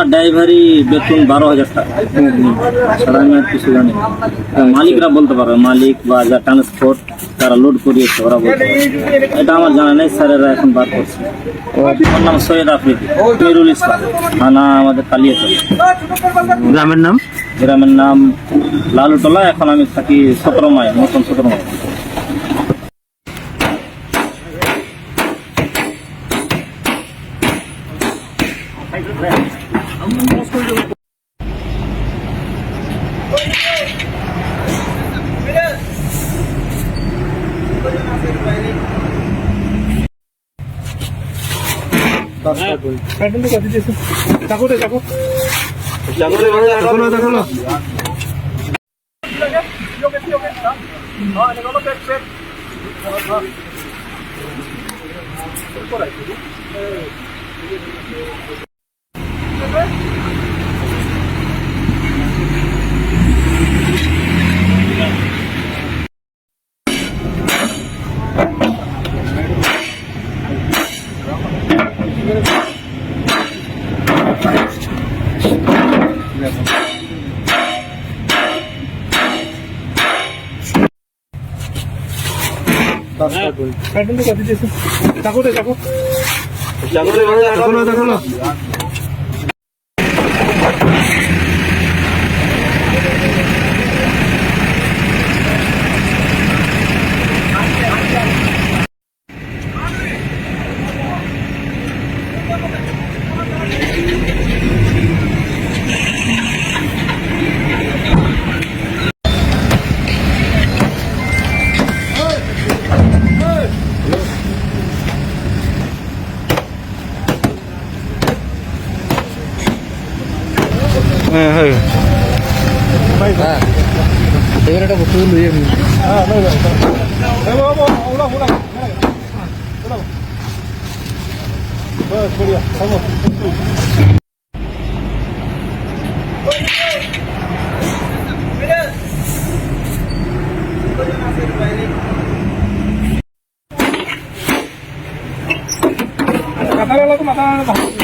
আমার ড্রাইভারি বেতন বারো হাজার টাকা। ছাড়া আমি আর কিছু জানি মালিকরা বলতে পারবে মালিক বা যা ট্রান্সপোর্ট তারা লোড করিয়েছে ওরা বলতে এটা আমার জানা নেই স্যারেরা এখন বার করছে। আমার নাম সৈয়দ আফ্রিদি মেরুল ইসলাম থানা আমাদের কালিয়াচল গ্রামের নাম? গ্রামের নাম লালুটলা এখন আমি থাকি সতেরো মাইল নতুন সতেরো মাইল চাকুটা চাকু চাকুটা চাকুলা চাকুলা Thank you. হবে কাকুরে কাকু কাকুরে কাকুরে কাকুরে কাকুরে Thank you. ఎవరట పుట్టుకుంది ఏమి మతాలకు మతాలను